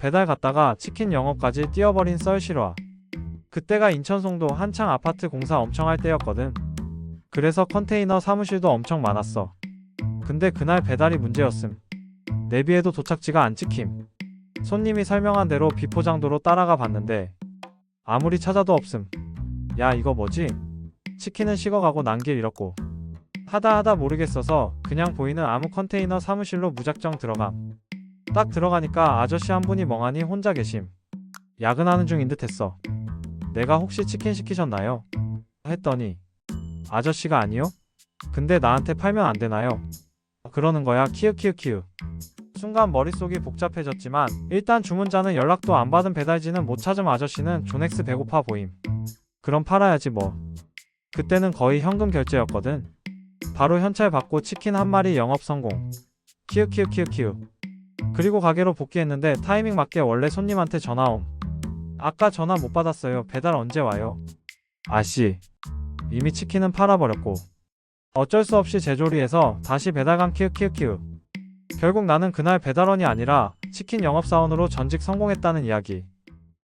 배달 갔다가 치킨 영업까지 뛰어버린 썰실화. 그때가 인천 송도 한창 아파트 공사 엄청 할 때였거든. 그래서 컨테이너 사무실도 엄청 많았어. 근데 그날 배달이 문제였음. 내비에도 도착지가 안 찍힘. 손님이 설명한 대로 비포장도로 따라가 봤는데 아무리 찾아도 없음. 야 이거 뭐지? 치킨은 식어가고 난길 잃었고 하다 하다 모르겠어서 그냥 보이는 아무 컨테이너 사무실로 무작정 들어감. 딱 들어가니까 아저씨 한 분이 멍하니 혼자 계심. 야근하는 중인 듯 했어. 내가 혹시 치킨 시키셨나요? 했더니 아저씨가 아니요? 근데 나한테 팔면 안 되나요? 그러는 거야 키읔키읔키읔. 순간 머릿속이 복잡해졌지만 일단 주문자는 연락도 안 받은 배달지는 못 찾은 아저씨는 존엑스 배고파 보임. 그럼 팔아야지 뭐. 그때는 거의 현금 결제였거든. 바로 현찰 받고 치킨 한 마리 영업 성공. 키읔키읔키읔키읔. 그리고 가게로 복귀했는데 타이밍 맞게 원래 손님한테 전화 옴. 아까 전화 못 받았어요. 배달 언제 와요? 아씨. 이미 치킨은 팔아버렸고. 어쩔 수 없이 제조리해서 다시 배달간 키읔키읔키읔. 결국 나는 그날 배달원이 아니라 치킨 영업사원으로 전직 성공했다는 이야기.